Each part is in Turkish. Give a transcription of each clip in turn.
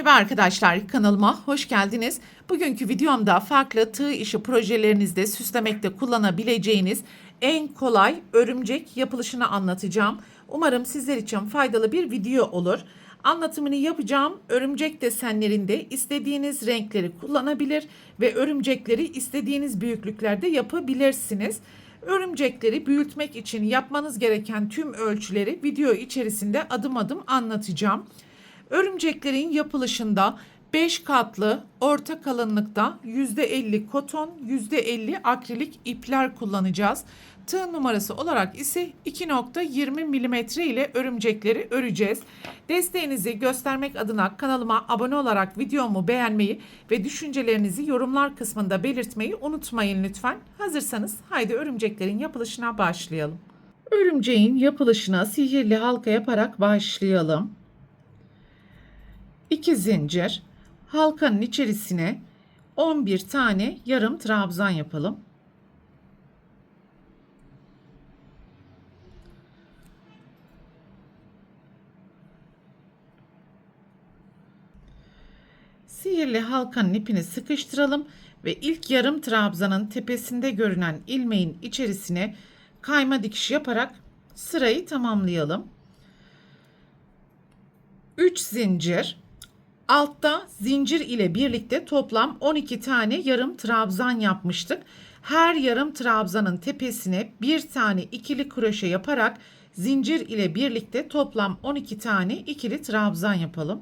Merhaba arkadaşlar kanalıma hoş geldiniz. Bugünkü videomda farklı tığ işi projelerinizde süslemekte kullanabileceğiniz en kolay örümcek yapılışını anlatacağım. Umarım sizler için faydalı bir video olur. Anlatımını yapacağım örümcek desenlerinde istediğiniz renkleri kullanabilir ve örümcekleri istediğiniz büyüklüklerde yapabilirsiniz. Örümcekleri büyütmek için yapmanız gereken tüm ölçüleri video içerisinde adım adım anlatacağım. Örümceklerin yapılışında 5 katlı orta kalınlıkta %50 koton, %50 akrilik ipler kullanacağız. Tığ numarası olarak ise 2.20 mm ile örümcekleri öreceğiz. Desteğinizi göstermek adına kanalıma abone olarak videomu beğenmeyi ve düşüncelerinizi yorumlar kısmında belirtmeyi unutmayın lütfen. Hazırsanız haydi örümceklerin yapılışına başlayalım. Örümceğin yapılışına sihirli halka yaparak başlayalım. 2 zincir halkanın içerisine 11 tane yarım trabzan yapalım. Sihirli halkanın ipini sıkıştıralım ve ilk yarım trabzanın tepesinde görünen ilmeğin içerisine kayma dikiş yaparak sırayı tamamlayalım. 3 zincir altta zincir ile birlikte toplam 12 tane yarım trabzan yapmıştık. Her yarım trabzanın tepesine bir tane ikili kroşe yaparak zincir ile birlikte toplam 12 tane ikili trabzan yapalım.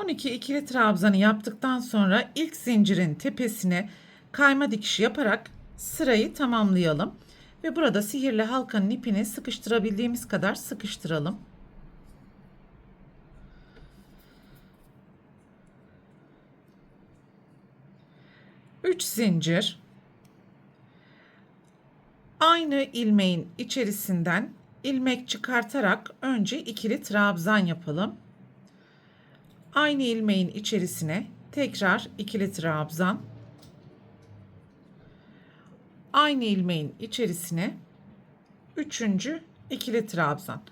On iki ikili trabzanı yaptıktan sonra ilk zincirin tepesine kayma dikişi yaparak sırayı tamamlayalım. Ve burada sihirli halkanın ipini sıkıştırabildiğimiz kadar sıkıştıralım. Üç zincir aynı ilmeğin içerisinden ilmek çıkartarak önce ikili trabzan yapalım. Aynı ilmeğin içerisine tekrar ikili trabzan. Aynı ilmeğin içerisine üçüncü ikili trabzan.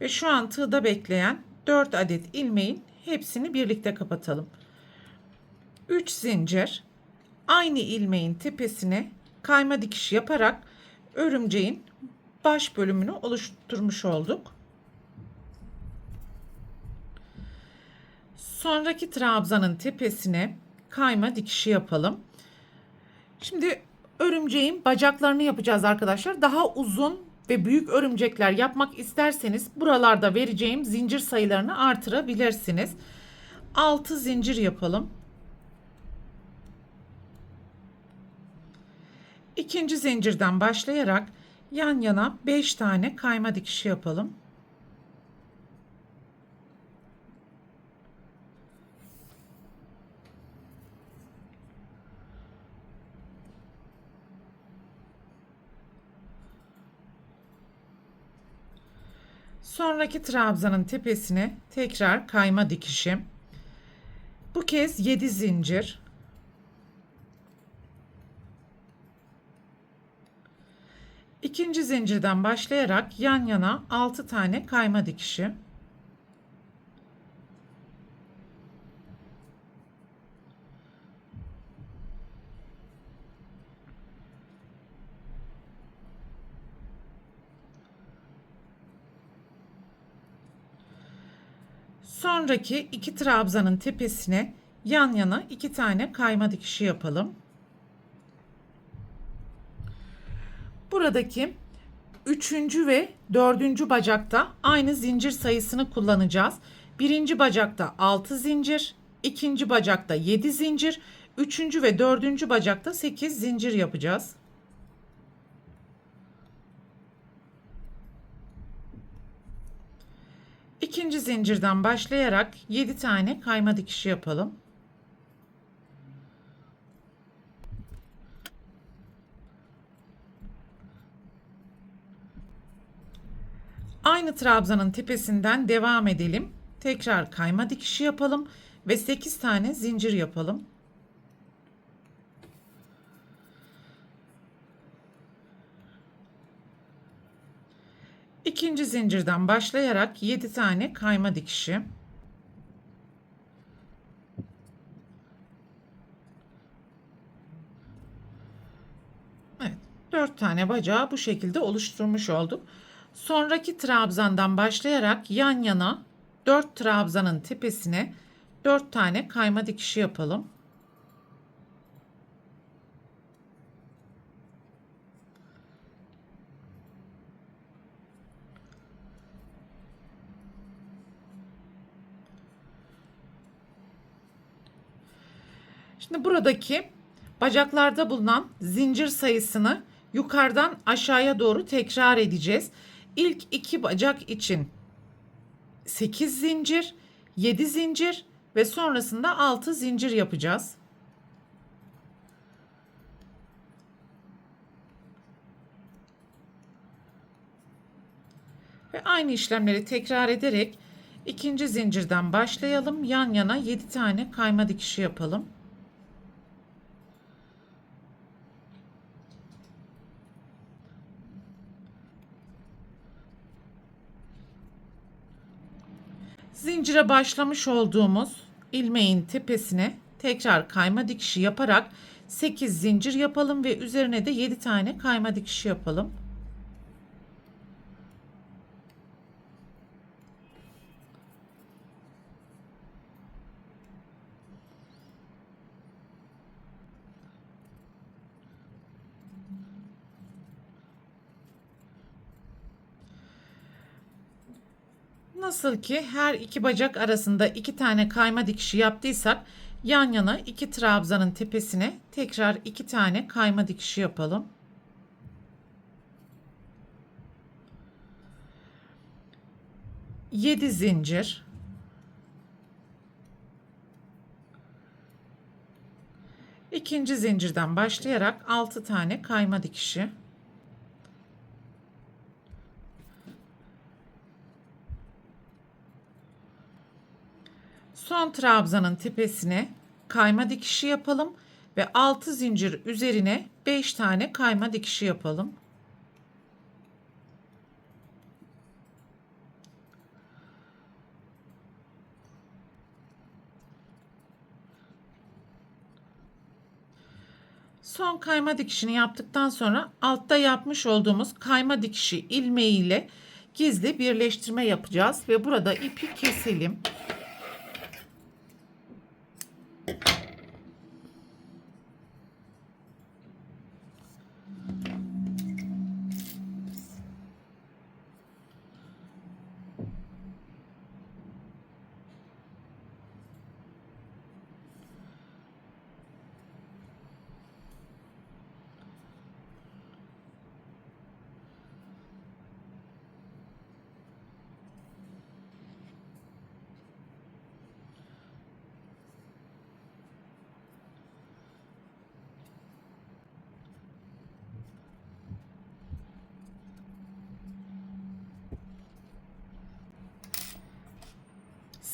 Ve şu an tığda bekleyen 4 adet ilmeğin hepsini birlikte kapatalım. 3 zincir aynı ilmeğin tepesine kayma dikiş yaparak örümceğin baş bölümünü oluşturmuş olduk. Sonraki trabzanın tepesine kayma dikişi yapalım. Şimdi örümceğin bacaklarını yapacağız arkadaşlar. Daha uzun ve büyük örümcekler yapmak isterseniz buralarda vereceğim zincir sayılarını artırabilirsiniz. 6 zincir yapalım. İkinci zincirden başlayarak yan yana 5 tane kayma dikişi yapalım. Sonraki trabzanın tepesine tekrar kayma dikişi. Bu kez 7 zincir. İkinci zincirden başlayarak yan yana 6 tane kayma dikişi. Sonraki iki trabzanın tepesine yan yana iki tane kayma dikişi yapalım. Buradaki üçüncü ve dördüncü bacakta aynı zincir sayısını kullanacağız. Birinci bacakta 6 zincir, ikinci bacakta 7 zincir, üçüncü ve dördüncü bacakta 8 zincir yapacağız. İkinci zincirden başlayarak 7 tane kayma dikişi yapalım. Aynı trabzanın tepesinden devam edelim. tekrar kayma dikişi yapalım ve 8 tane zincir yapalım. İkinci zincirden başlayarak 7 tane kayma dikişi. Evet, 4 tane bacağı bu şekilde oluşturmuş olduk. Sonraki trabzandan başlayarak yan yana 4 trabzanın tepesine 4 tane kayma dikişi yapalım. Şimdi buradaki bacaklarda bulunan zincir sayısını yukarıdan aşağıya doğru tekrar edeceğiz. İlk iki bacak için 8 zincir, 7 zincir ve sonrasında 6 zincir yapacağız. Ve aynı işlemleri tekrar ederek ikinci zincirden başlayalım. Yan yana 7 tane kayma dikişi yapalım. Zincire başlamış olduğumuz ilmeğin tepesine tekrar kayma dikişi yaparak 8 zincir yapalım ve üzerine de 7 tane kayma dikişi yapalım. Nasıl ki her iki bacak arasında iki tane kayma dikişi yaptıysak yan yana iki trabzanın tepesine tekrar iki tane kayma dikişi yapalım. Yedi zincir. İkinci zincirden başlayarak altı tane kayma dikişi. Son trabzanın tepesine kayma dikişi yapalım ve 6 zincir üzerine 5 tane kayma dikişi yapalım. Son kayma dikişini yaptıktan sonra altta yapmış olduğumuz kayma dikişi ilmeğiyle gizli birleştirme yapacağız ve burada ipi keselim.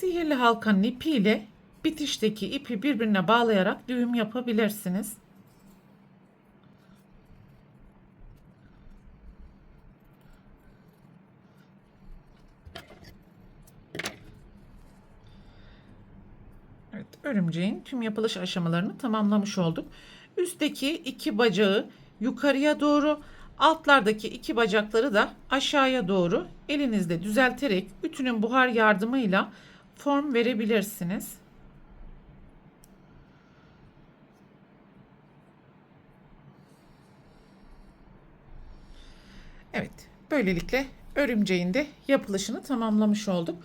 Sihirli halkanın ipiyle bitişteki ipi birbirine bağlayarak düğüm yapabilirsiniz. Evet, örümceğin tüm yapılış aşamalarını tamamlamış olduk. Üstteki iki bacağı yukarıya doğru, altlardaki iki bacakları da aşağıya doğru elinizde düzelterek ütünün buhar yardımıyla form verebilirsiniz. Evet, böylelikle örümceğin de yapılışını tamamlamış olduk.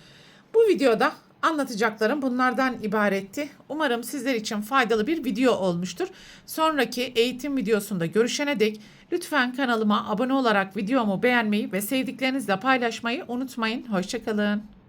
Bu videoda anlatacaklarım bunlardan ibaretti. Umarım sizler için faydalı bir video olmuştur. Sonraki eğitim videosunda görüşene dek lütfen kanalıma abone olarak videomu beğenmeyi ve sevdiklerinizle paylaşmayı unutmayın. Hoşçakalın.